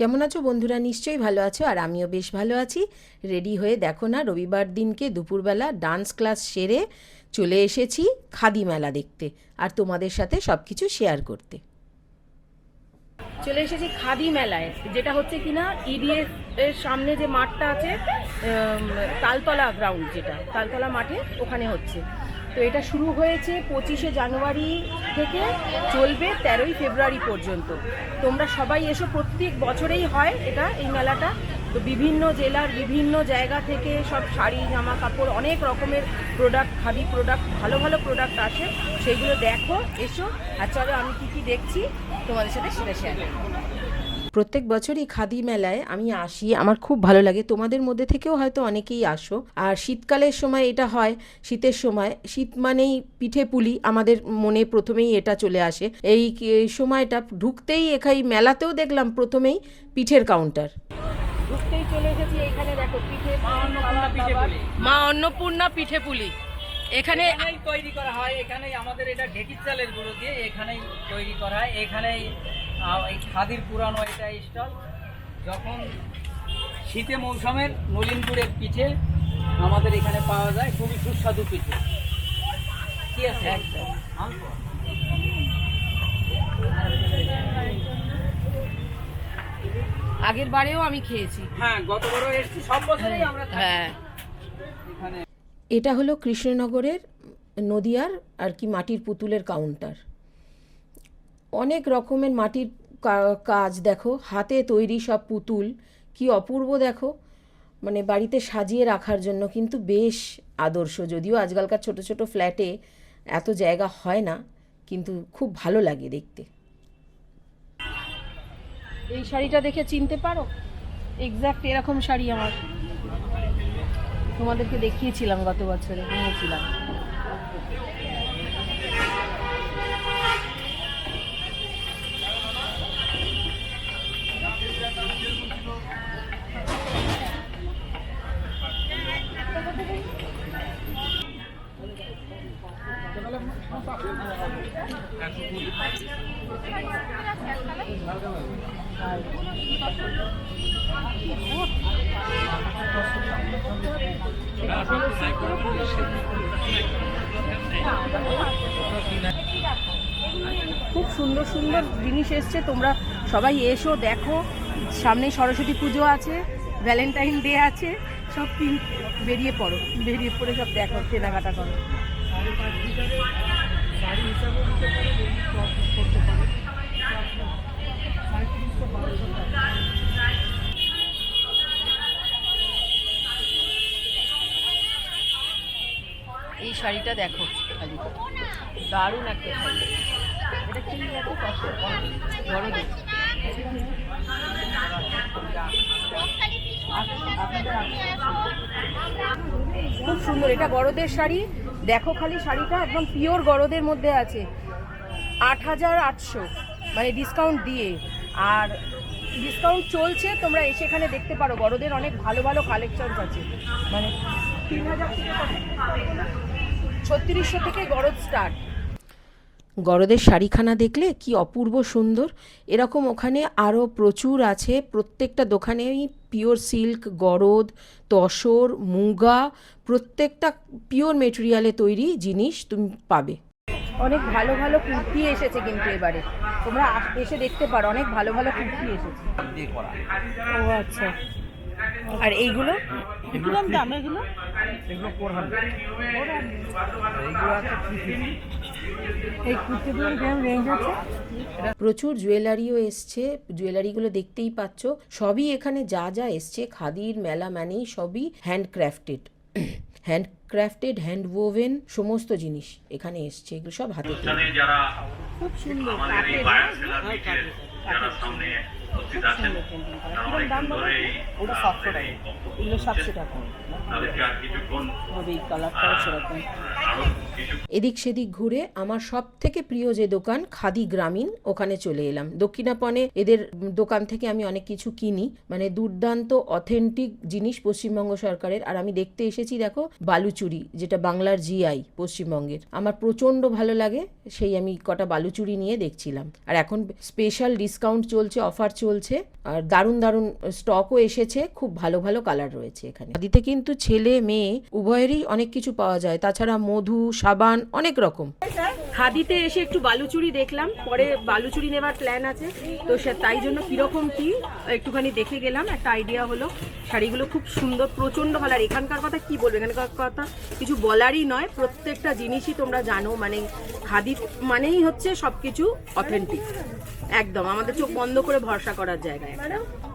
কেমন আছো বন্ধুরা? নিশ্চয়ই ভালো আছো আর আমিও বেশ ভালো আছি। রেডি হয়ে দেখো না, রবিবার দিনকে দুপুরবেলা ডান্স ক্লাস সেরে চলে এসেছি খাদি মেলা দেখতে আর তোমাদের সাথে সব কিছু শেয়ার করতে। চলে এসেছি খাদি মেলায়, যেটা হচ্ছে কিনা ইডিএফ এর সামনে যে মাঠটা আছে তালতলা গ্রাউন্ড যেটা, তালতলা মাঠে ওখানে হচ্ছে। তো এটা শুরু হয়েছে পঁচিশে জানুয়ারি থেকে চলবে তেরোই ফেব্রুয়ারি পর্যন্ত। তোমরা সবাই এসো, প্রত্যেক বছরেই হয় এটা এই মেলাটা। তো বিভিন্ন জেলার বিভিন্ন জায়গা থেকে সব শাড়ি জামা কাপড় অনেক রকমের প্রোডাক্ট খাদি প্রোডাক্ট ভালো ভালো প্রোডাক্ট আসে। সেইগুলো দেখো, এসো। আর চলো আমি কী কী দেখছি, তোমাদের সাথে সেটা শেয়ার প্রত্যেক বছরই খাদি মেলায় আমি আসি আমার খুব ভালো লাগে। তোমাদের মধ্যে থেকেও হয়তো অনেকেই আসো। আর শীতকালের সময় এটা হয় শীতের সময় শীত মানেই পিঠে পুলি আমাদের মনে প্রথমেই এটা চলে আসে। এই এই সময়টা ঢুকতেই এখানে মেলাতেও দেখলাম প্রথমেই পিঠের কাউন্টার ঢুকতেই চলে এসেছি এখানে দেখো পিঠে মা অন্নপূর্ণা পিঠে পুলি। এখানে তৈরি করা হয় এখানেই আমাদের এটা ঢেকির চালের গুঁড়ো দিয়ে এখানেই তৈরি করা হয় এখানেই এই খাদির পুরানো এটা স্টল। যখন শীতে মৌসুমের নলিনপুরের পিঠে আমাদের এখানে পাওয়া যায় খুবই সুস্বাদু পিঠে। কি আছে? একদম। আগের বারেও আমি খেয়েছি। হ্যাঁ গত বড় এসেছি সব বছরই আমরা হ্যাঁ। এটা হলো কৃষ্ণনগরের নদিয়ার আর কি মাটির পুতুলের কাউন্টার অনেক রকমের মাটির কাজ দেখো। হাতে তৈরি সব পুতুল। কি অপূর্ব দেখো। মানে বাড়িতে সাজিয়ে রাখার জন্য কিন্তু বেশ আদর্শ। যদিও আজকালকার ছোট ছোট ফ্ল্যাটে এত জায়গা হয় না, কিন্তু খুব ভালো লাগে দেখতে। এই শাড়িটা দেখে চিনতে পারো? এক্স্যাক্ট এরকম শাড়ি আমার। তোমাদেরকে দেখিয়েছিলাম গত বছরে নিয়েছিলাম খুব সুন্দর সুন্দর জিনিস এসছে। তোমরা সবাই এসো, দেখো। সামনে সরস্বতী পুজো আছে ভ্যালেন্টাইন ডে আছে। সব বেরিয়ে পড়ো, বেরিয়ে পড়ে সব দেখো, কেনাকাটা করো। শাড়িটা দেখো খালি। দারুণ একটা শাড়ি। এটা কি এত কষ্ট বড়দের খুব সুন্দর, এটা বড়দের শাড়ি। দেখো খালি শাড়িটা, একদম পিওর বড়দের মধ্যে আছে। আট হাজার আটশো মানে ডিসকাউন্ট দিয়ে। আর ডিসকাউন্ট চলছে, তোমরা এসে এখানে দেখতে পারো। বড়দের অনেক ভালো ভালো কালেকশনস আছে। মানে তিন হাজার ছত্রিশশো থেকে গরদ স্টার্ট গরদের শাড়িখানা দেখলে কি অপূর্ব সুন্দর। এরকম ওখানে আরও প্রচুর আছে। প্রত্যেকটা দোকানেই পিওর সিল্ক গরদ তসর মুগা প্রত্যেকটা পিওর মেটেরিয়ালে তৈরি জিনিস তুমি পাবে। অনেক ভালো ভালো কুর্তি এসেছে কিন্তু এবারে। তোমরা এসে দেখতে পারো অনেক ভালো ভালো কুর্তি এসেছে। ও আচ্ছা। আর এইগুলো? কীরকম দাম এগুলো এগুলো ফোর হান্ড্রেড এইগুলো আছে থ্রি এই কুর্তিগুলোর কেমন রেঞ্জ আছে? প্রচুর জুয়েলারিও এসছে জুয়েলারিগুলো দেখতেই পাচ্ছ। সবই এখানে যা যা এসছে খাদির মেলা মানেই সবই হ্যান্ডক্রাফটেড হ্যান্ডক্রাফটেড হ্যান্ড ওভেন সমস্ত জিনিস এখানে এসছে এগুলো সব হাতে তৈরি। অনুষ্ঠানে যারা খুব সুন্দর উপস্থিত আছেন। ধরে এই এগুলো সাতশো টাকা। এই কালারটাও সেরকম। এদিক সেদিক ঘুরে আমার সব থেকে প্রিয় যে দোকান খাদি গ্রামীণ ওখানে চলে এলাম। দক্ষিণাপনে এদের দোকান থেকে আমি অনেক কিছু কিনি। মানে দুর্দান্ত অথেন্টিক জিনিস পশ্চিমবঙ্গ সরকারের। আর আমি দেখতে এসেছি দেখো বালুচুরি যেটা বাংলার জিআই পশ্চিমবঙ্গের। আমার প্রচণ্ড ভালো লাগে সেই আমি কটা বালুচুরি নিয়ে দেখছিলাম। আর এখন স্পেশাল ডিসকাউন্ট চলছে অফার চলছে। আর দারুণ দারুণ স্টকও এসেছে খুব ভালো ভালো কালার রয়েছে এখানে। খাদিতে কিন্তু ছেলে, মেয়ে, উভয়েরই অনেক কিছু পাওয়া যায়। তাছাড়া মধু, সাবান, অনেক রকম। খাদিতে এসে একটু বালুচুরি দেখলাম। পরে বালুচুরি নেবার প্ল্যান আছে। তো সে তাই জন্য কীরকম কি, একটুখানি দেখে গেলাম। একটা আইডিয়া হলো, শাড়িগুলো খুব সুন্দর, প্রচণ্ড ভালো। আর এখানকার কথা কি বলব? এখানকার কথা কিছু বলারই নয়। প্রত্যেকটা জিনিসই তোমরা জানো। মানে খাদি মানেই হচ্ছে সব কিছু অথেন্টিক একদম। আমাদের চোখ বন্ধ করে ভরসা করার জায়গায়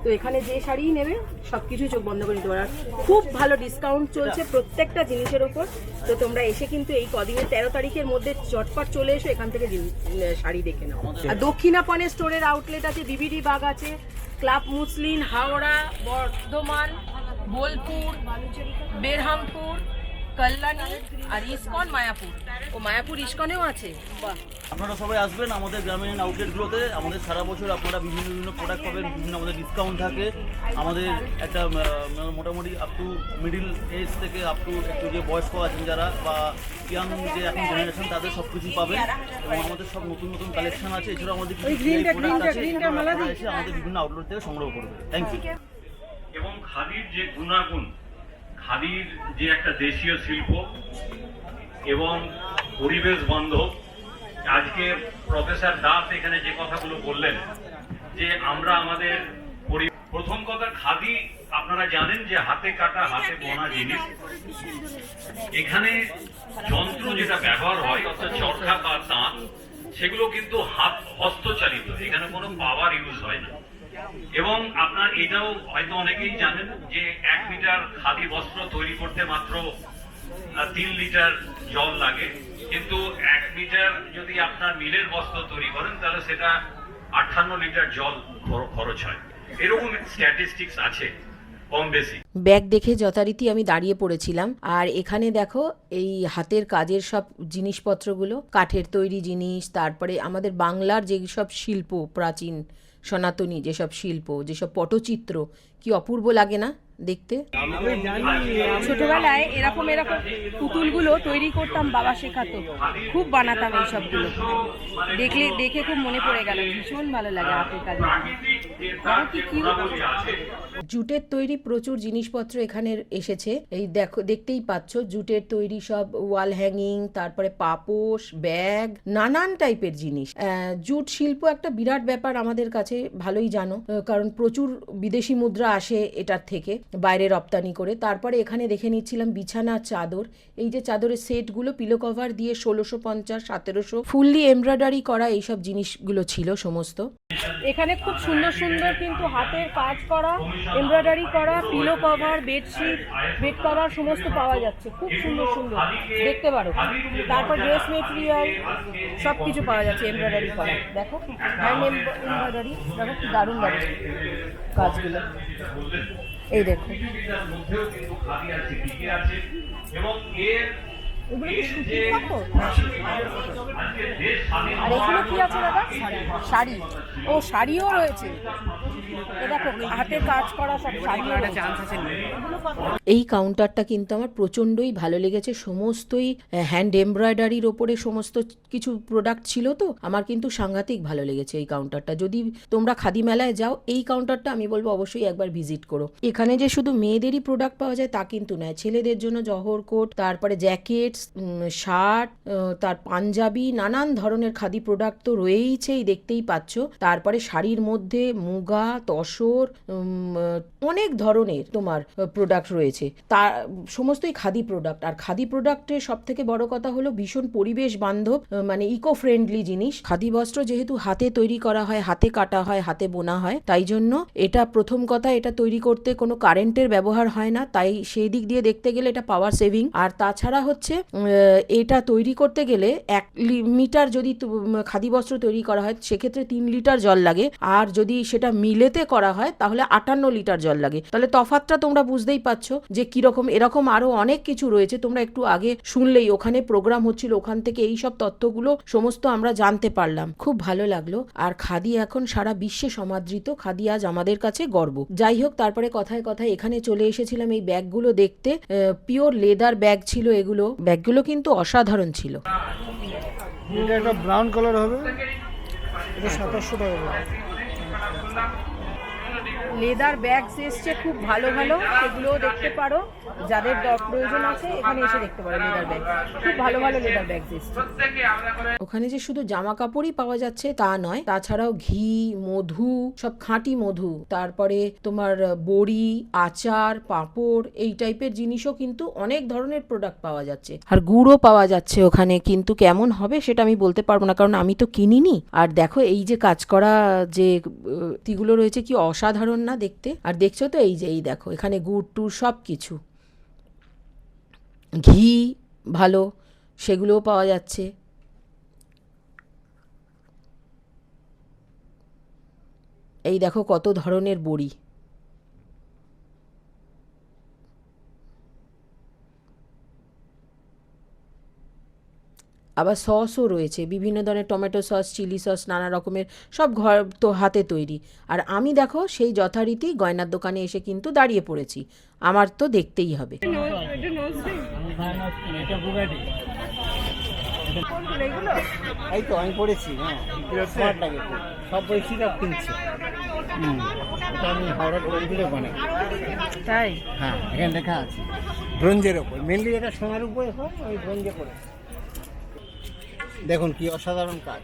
তো এখানে যে শাড়িই নেবে সব কিছুই চোখ বন্ধ করে নিতে পারো। খুব ভালো ডিসকাউন্ট চলছে প্রত্যেকটা জিনিসের ওপর। তো তোমরা এসে কিন্তু এই কদিনের তেরো তারিখের মধ্যে চটপট চলে এসো এখান থেকে শাড়ি দেখে নাও। আর দক্ষিণাপনে স্টোরের আউটলেট আছে বিবিডি বাগ আছে ক্লাব মুসলিন হাওড়া বর্ধমান বোলপুর বেরহামপুর কল্যাণী আর ইস্কন মায়াপুর। ও মায়াপুর ইস্কনেও আছে? আপনারা সবাই আসবেন আমাদের গ্রামীণ আউটলেটগুলোতে আমাদের সারা বছর আপনারা বিভিন্ন বিভিন্ন প্রোডাক্ট পাবেন বিভিন্ন আমাদের ডিসকাউন্ট থাকে। আমাদের একটা মোটামুটি আপ টু মিডিল এজ থেকে আপ টু একটু যে বয়স্ক আছেন যারা বা ইয়াং যে এখন জেনারেশন তাদের সব কিছু পাবেন। এবং আমাদের সব নতুন নতুন কালেকশন আছে। এছাড়াও আমাদের আমাদের বিভিন্ন আউটলেট থেকে সংগ্রহ করবেন। থ্যাংক ইউ এবং খাদির যে গুণাগুণ খাদির যে একটা দেশীয় শিল্প এবং পরিবেশ বান্ধব, আজকে প্রফেসর দাস এখানে যে কথাগুলো বললেন, যে আমরা আমাদের পরি- প্রথম কথা খাদি, আপনারা জানেন যে হাতে কাটা, হাতে বোনা জিনিস। এখানে যন্ত্র যেটা ব্যবহার হয়, অর্থাৎ চরখা বা তাঁত, সেগুলো কিন্তু হাত হস্তচালিত, এখানে কোনো পাওয়ার ইউজ হয় না। এবং আপনার এটাও হয়তো অনেকেই জানেন যে এক মিটার খাদি বস্ত্র তৈরি করতে মাত্র তিন লিটার জল লাগে। কিন্তু এক মিটার যদি আপনার মিলের বস্ত্র তৈরি করেন, তাহলে সেটা আটান্ন লিটার জল খরচ হয়। এরকম স্ট্যাটিস্টিক্স আছে ব্যাগ দেখে যথারীতি আমি দাঁড়িয়ে পড়েছিলাম। আর এখানে দেখো, এই হাতের কাজের সব জিনিসপত্রগুলো, কাঠের তৈরি জিনিস, তারপরে আমাদের বাংলার যেসব শিল্প, প্রাচীন সনাতনী যেসব শিল্প যেসব পটচিত্র কি অপূর্ব লাগে না দেখতে? ছোটবেলায় এরকম এরকম পুতুলগুলো তৈরি করতাম বাবা শেখাতো। খুব বানাতাম এই সবগুলো দেখলে দেখে খুব মনে পড়ে গেল ভীষণ ভালো লাগে হাতের কাজ। জুটের তৈরি প্রচুর জিনিসপত্র এখানে এসেছে। এই দেখো দেখতেই পাচ্ছ জুটের তৈরি সব ওয়াল হ্যাঙ্গিং তারপরে পাপোশ ব্যাগ নানান টাইপের জিনিস। আহ, জুট শিল্প একটা বিরাট ব্যাপার আমাদের কাছে ভালোই জানো। কারণ প্রচুর বিদেশি মুদ্রা আসে এটার থেকে বাইরে রপ্তানি করে। তারপরে এখানে দেখে নিচ্ছিলাম বিছানা চাদর। এই যে চাদরের সেটগুলো পিলো কভার দিয়ে ষোলোশো পঞ্চাশ, সতেরোশো ফুললি এমব্রয়ডারি করা এইসব জিনিসগুলো ছিল সমস্ত। এখানে খুব সুন্দর সুন্দর কিন্তু হাতের কাজ করা এমব্রয়ডারি করা pillow cover bedsheet bed cover সমস্ত পাওয়া যাচ্ছে। খুব সুন্দর সুন্দর। দেখতে পারো। তারপর ড্রেস মেটেরিয়াল সব কিছু পাওয়া যাচ্ছে এমব্রয়ডারি করা। দেখো হ্যান্ড এমব্রয়ডারি দেখো কি দারুণ দারুণ কাজগুলো। এই দেখো। আর এখানে কি আছে দাদা? শাড়ি। ও শাড়িও রয়েছে। হাতে কাজ করা সব এই কাউন্টারটা কিন্তু আমার প্রচণ্ডই ভালো লেগেছে। সমস্তই হ্যান্ড এমব্রয়ডারির ওপরে সমস্ত কিছু প্রোডাক্ট ছিল তো আমার কিন্তু সাংঘাতিক ভালো লেগেছে এই কাউন্টারটা যদি তোমরা খাদি মেলায় যাও এই কাউন্টারটা আমি বলব অবশ্যই একবার ভিজিট করো। এখানে যে শুধু মেয়েদেরই প্রোডাক্ট পাওয়া যায় তা কিন্তু নয় ছেলেদের জন্য জহর কোট তারপরে জ্যাকেটস শার্ট তার পাঞ্জাবি নানান ধরনের খাদি প্রোডাক্ট তো রয়েইছেই দেখতেই পাচ্ছ। তারপরে শাড়ির মধ্যে মুগা তসর অনেক ধরনের তোমার প্রোডাক্ট রয়েছে। তার সমস্তই খাদি প্রোডাক্ট আর খাদি প্রোডাক্টের সব থেকে বড় কথা হলো ভীষণ পরিবেশ বান্ধব মানে ইকো ফ্রেন্ডলি জিনিস। খাদি বস্ত্র যেহেতু হাতে তৈরি করা হয়, হাতে কাটা হয়, হাতে বোনা হয়, তাই জন্য এটা প্রথম কথা, এটা তৈরি করতে কোনো কারেন্টের ব্যবহার হয় না। তাই সেই দিক দিয়ে দেখতে গেলে এটা পাওয়ার সেভিং আর তাছাড়া হচ্ছে এটা তৈরি করতে গেলে এক মিটার যদি খাদি বস্ত্র তৈরি করা হয়, সেক্ষেত্রে তিন লিটার জল লাগে। আর যদি সেটা মিলেতে করা হয়, তাহলে আটান্ন লিটার জল লাগে। তাহলে তফাতটা তোমরা বুঝতেই পারছ যে কীরকম, এরকম আরও অনেক কিছু রয়েছে। তোমরা একটু আগে শুনলেই ওখানে প্রোগ্রাম হচ্ছিল, ওখান থেকে এই সব তথ্যগুলো সমস্ত আমরা জানতে পারলাম। খুব ভালো লাগল। আর খাদি এখন সারা বিশ্বে সমাদৃত। খাদি আজ আমাদের কাছে গর্ব। যাই হোক, তারপরে কথায় কথায় এখানে চলে এসেছিলাম এই ব্যাগগুলো দেখতে। পিওর লেদার ব্যাগ ছিল এগুলো। ব্যাগগুলো কিন্তু অসাধারণ ছিল। এটা একটা ব্রাউন কালার হবে। এটা সাতাশশো টাকা লেদার ব্যাগস এসছে, খুব ভালো ভালো। সেগুলোও দেখতে পারো। যাদের প্রয়োজন আছে, এখানে এসে দেখতে পারো লেদার ব্যাগ। খুব ভালো ভালো লেদার ব্যাগস এসছে। ওখানে যে শুধু জামা কাপড়ই পাওয়া যাচ্ছে, তা নয়, তাছাড়াও ঘি, মধু, সব খাঁটি মধু। তারপরে তোমার বড়ি, আচার, পাঁপড়, এই টাইপের জিনিসও কিন্তু অনেক ধরনের প্রোডাক্ট পাওয়া যাচ্ছে। আর গুড়ও পাওয়া যাচ্ছে ওখানে, কিন্তু কেমন হবে সেটা আমি বলতে পারব না, কারণ আমি তো কিনিনি। আর দেখো, এই যে কাজ করা যে তিগুলো রয়েছে, কি অসাধারণ না দেখতে। আর দেখছ তো এই যে, এই দেখো, এখানে গুড় টুড় সব কিছু ঘি ভালো, সেগুলোও পাওয়া যাচ্ছে। এই দেখো কত ধরনের বড়ি। আবার সসও রয়েছে বিভিন্ন ধরনের টমেটো সস চিলি সস নানা রকমের সব ঘর তো হাতে তৈরি। আর আমি দেখো সেই যথারীতি গয়নার দোকানে এসে কিন্তু দাঁড়িয়ে পড়েছি। আমার তো দেখতেই হবে। এই তো আমি পড়েছি হ্যাঁ। সব কিনছে। আমি বানাই তাই? হ্যাঁ এখানে লেখা আছে। ব্রঞ্জের ওপর। মেনলি এটা সোনার উপরে হয় ওই ব্রঞ্জে দেখুন কি অসাধারণ কাজ।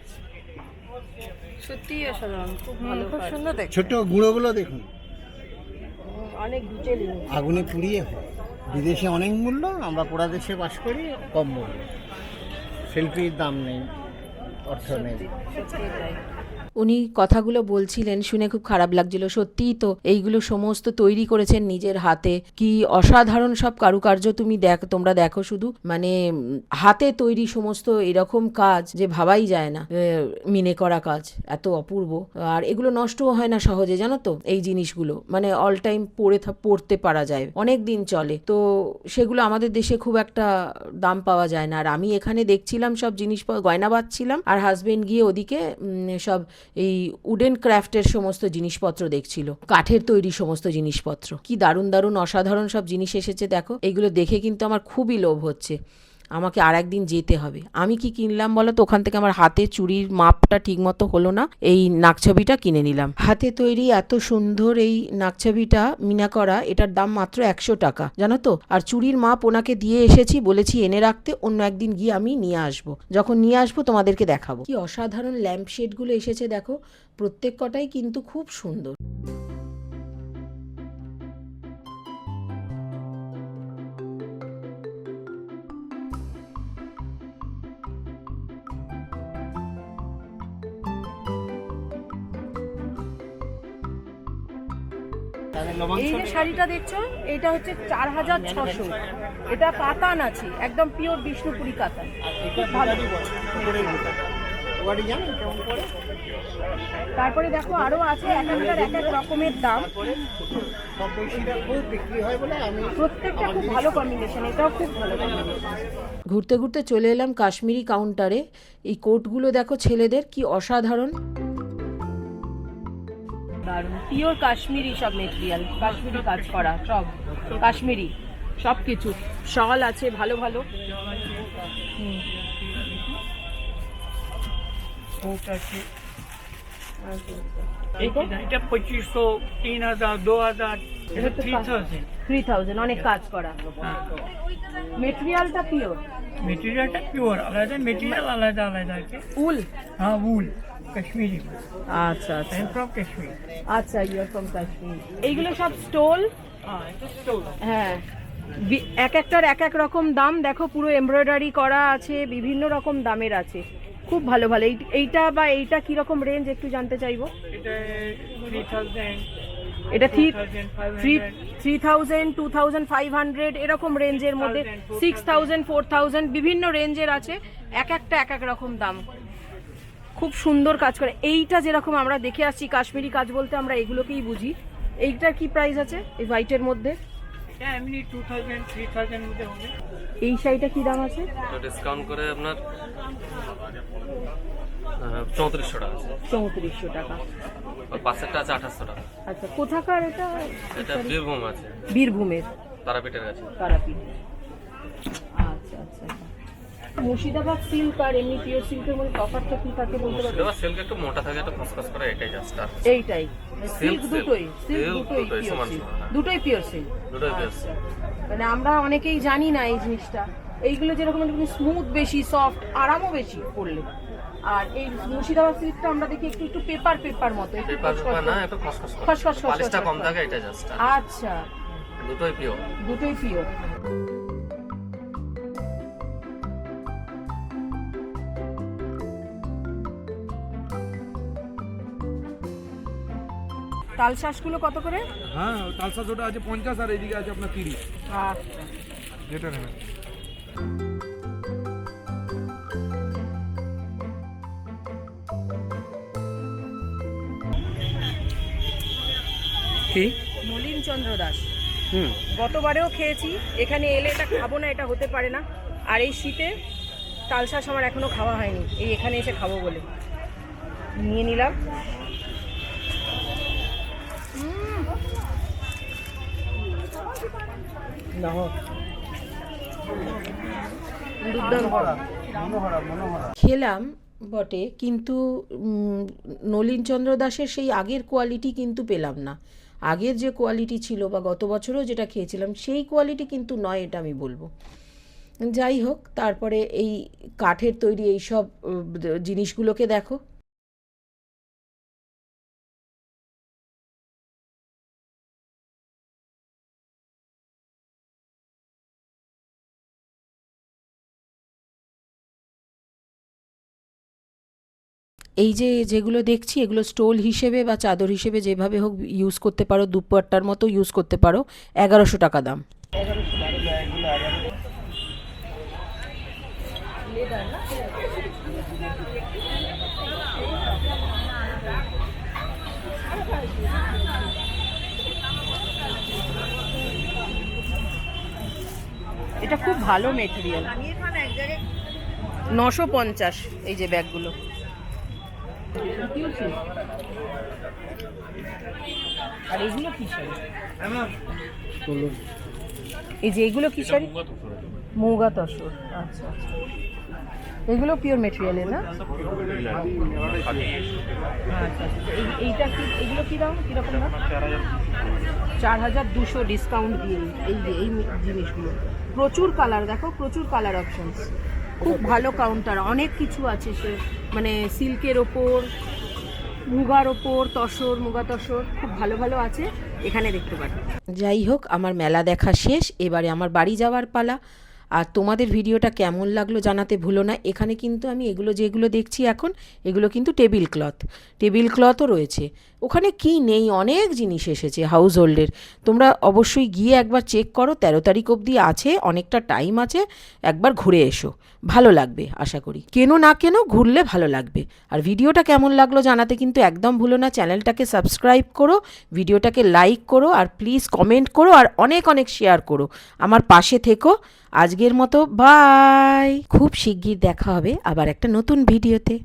সত্যি অসাধারণ খুব ভালো খুব সুন্দর ছোট গুঁড়োগুলো দেখুন। অনেক আগুনে পুড়িয়ে হয়। বিদেশে অনেক মূল্য আমরা পোড়া দেশে বাস করি কম মূল্য। শিল্পীর দাম নেই অর্থ নেই। উনি কথাগুলো বলছিলেন, শুনে খুব খারাপ লাগছিল। সত্যিই তো, এইগুলো সমস্ত তৈরি করেছেন নিজের হাতে। কি অসাধারণ সব কারুকার্য তুমি দেখ, তোমরা দেখো শুধু। মানে হাতে তৈরি সমস্ত এরকম কাজ যে ভাবাই যায় না। মিনে করা কাজ, এত অপূর্ব। আর এগুলো নষ্টও হয় না সহজে, জানো তো, এই জিনিসগুলো। মানে অল টাইম পরে থা- পরতে পারা যায়। অনেক দিন চলে। তো, সেগুলো আমাদের দেশে খুব একটা দাম পাওয়া যায় না। আর আমি এখানে দেখছিলাম সব জিনিস গয়না বাঁধছিলাম, আর হাজবেন্ড গিয়ে ওদিকে সব এই উডেন ক্রাফটের সমস্ত জিনিসপত্র দেখছিল। কাঠের তৈরি সমস্ত জিনিসপত্র। কি দারুণ দারুণ অসাধারণ সব জিনিস এসেছে, দেখো। এগুলো দেখে কিন্তু আমার খুবই লোভ হচ্ছে। আমাকে আর একদিন যেতে হবে। আমি কি কিনলাম বলো তো? ওখান থেকে আমার হাতে চুড়ির মাপটা ঠিক মতো হলো না। এই নাকছবিটা কিনে নিলাম। হাতে তৈরি এত সুন্দর এই নাকছবিটা মিনা করা, এটার দাম মাত্র একশো টাকা, জানো তো? আর চুড়ির মাপ ওনাকে দিয়ে এসেছি, বলেছি এনে রাখতে, অন্য একদিন গিয়ে আমি নিয়ে আসব। যখন নিয়ে আসব তোমাদেরকে দেখাবো। কি অসাধারণ ল্যাম্প শেডগুলো এসেছে দেখো। প্রত্যেক কটাই কিন্তু খুব সুন্দর। এই যে শাড়িটা দেখছ এটা হচ্ছে চার হাজার ছশো। এটা কাতান আছে একদম পিওর বিষ্ণুপুরি কাতান। তারপরে দেখো আরও আছে এক একটার এক এক রকমের দাম। সব বৈশিরা খুব বিক্রি হয় বলে আমি প্রত্যেকটা খুব ভালো কম্বিনেশন এটাও খুব ভালো ঘুরতে ঘুরতে চলে এলাম কাশ্মীরি কাউন্টারে এই কোটগুলো দেখো ছেলেদের কি অসাধারণ। দারুণ পিওর কাশ্মীরি সব মেটেরিয়াল কাশ্মীরি কাজ করা সব। কাশ্মীরি সব কিছু। শল আছে ভালো ভালো। এটা পঁচিশশো তিন হাজার দু হাজার থ্রি থাউজেন্ড অনেক কাজ করা। মেটেরিয়ালটা পিওর মেটেরিয়ালটা পিওর আলাদা মেটেরিয়াল আলাদা আলাদা উল? হ্যাঁ উল। কাশ্মীরি আচ্ছা আচ্ছা। ফ্রম কাশ্মীর আচ্ছা ইউর ফ্রম কাশ্মীর এইগুলো সব স্টোল হ্যাঁ স্টোল হ্যাঁ। এক একটার এক এক রকম দাম। দেখো পুরো এমব্রয়ডারি করা আছে বিভিন্ন রকম দামের আছে। খুব ভালো ভালো। এই- এইটা বা এইটা কি রকম রেঞ্জ একটু জানতে চাইব? এটা three three three thousand two thousand five hundred এরকম রেঞ্জের মধ্যে। সিক্স থাউজেন্ড ফোর থাউজেন্ড বিভিন্ন রেঞ্জের আছে। এক একটা এক এক রকম দাম। খুব সুন্দর কাজ করে। এইটা যেরকম আমরা দেখে আসছি কাশ্মীরি কাজ বলতে আমরা এগুলোকেই বুঝি। এইটার কি প্রাইস আছে? এই হোয়াইটের মধ্যে? হবে। এই শাড়িটা কি দাম আছে? ডিসকাউন্ট করে আপনার চৌত্রিশশো টাকা। চৌত্রিশশো টাকা। পাশেরটা আছে আঠাশশো টাকা। আচ্ছা কোথাকার এটা? এটা বীরভূম আছে। বীরভূমের। তারাপীঠের কাছে। তারাপীঠ আচ্ছা আচ্ছা। মুর্শিদাবাদ সিল্ক আর এমনি পিওর সিল্কের মধ্যে তফাৎটা কি থাকে বলতে পারবেন? মুর্শিদাবাদ সিল্ক একটু মোটা থাকে একটু খসখস করে এটাই জাস্ট আর এইটাই। সিল্ক দুটোই সিল্ক দুটোই দুটোই পিওর সিল্ক হ্যাঁ। দুটোই পিওর সিল্ক দুটোই বেশ মানে আমরা অনেকেই জানি না এই জিনিসটা। এইগুলো যেরকম স্মুথ বেশি সফট আরামও বেশি পড়লে আর এই মুর্শিদাবাদ সিল্কটা আমরা দেখি একটু একটু পেপার পেপার মতো একটু খসখস না একটু খসখস করে। খসখস খসখস পালিশটা কম থাকে এটা জাস্ট আচ্ছা। দুটোই পিওর দুটোই পিওর তাল শাঁসগুলো কত করে? হ্যাঁ তালসা ছোটা আছে পঞ্চাশ আর এদিকে আছে আপনার তিরিশ। আচ্ছা যেটা নেবেন। কি? মলিন চন্দ্র দাস। হুম। গতবারেও খেয়েছি এখানে এলে এটা খাব না এটা হতে পারে না। আর এই শীতে তালশাঁস আমার এখনও খাওয়া হয়নি এই এখানে এসে খাব বলে। নিয়ে নিলাম উম। নাও। দুর্দান্ত। খেলাম বটে, কিন্তু নলিনচন্দ্র দাসের সেই আগের কোয়ালিটি কিন্তু পেলাম না। আগের যে কোয়ালিটি ছিল বা গত বছরও যেটা খেয়েছিলাম, সেই কোয়ালিটি কিন্তু নয় এটা আমি বলব। যাই হোক, তারপরে এই কাঠের তৈরি এই সব জিনিসগুলোকে দেখো। এই যে যেগুলো দেখছি, এগুলো স্টোল হিসেবে বা চাদর হিসেবে যেভাবে হোক ইউজ করতে পারো, দুপাট্টার মতো ইউজ করতে পারো, এগারোশো টাকা দাম। এটা খুব ভালো মেটেরিয়াল নশো পঞ্চাশ, এই যে ব্যাগগুলো। আর এগুলো কি শাড়ি এই যে এগুলো কি শাড়ি? মৌগা তসর। আচ্ছা আচ্ছা। এগুলো পিওর মেটেরিয়ালের না? আচ্ছা আচ্ছা। এই- এইটা কি, এগুলো কি দাম? কীরকম দাম? চার হাজার দুশো ডিসকাউন্ট দিয়ে এই যে এই জিনিসগুলো। প্রচুর কালার দেখো, প্রচুর কালার অপশনস খুব ভালো কাউন্টার অনেক কিছু আছে সে মানে সিল্কের ওপর, মুগার ওপর, তসর, মুগা তসর, খুব ভালো ভালো আছে, এখানে দেখতে পারেন যাই হোক, আমার মেলা দেখা শেষ, এবারে আমার বাড়ি যাওয়ার পালা। আর তোমাদের ভিডিওটা কেমন লাগল জানাতে ভুলো না। এখানে কিন্তু আমি এগুলো যেগুলো দেখছি এখন, এগুলো কিন্তু টেবিল ক্লথ। টেবিল ক্লথও রয়েছে। ওখানে কি নেই? অনেক জিনিস এসেছে হাউস হোল্ডের তোমরা অবশ্যই গিয়ে একবার চেক করো, তেরো তারিখ অবধি আছে, অনেকটা টাইম আছে, একবার ঘুরে এসো। ভালো লাগবে, আশা করি। কেনো না কেনো ঘুরলে ভালো লাগবে। আর ভিডিওটা কেমন লাগল জানাতে কিন্তু একদম ভুলো না। চ্যানেলটাকে সাবস্ক্রাইব করো, ভিডিওটাকে লাইক করো, আর প্লিজ কমেন্ট করো, আর অনেক অনেক শেয়ার করো। আমার পাশে থেকো। আজকের মতো। বাই খুব শিগগির দেখা হবে আবার একটা নতুন ভিডিওতে।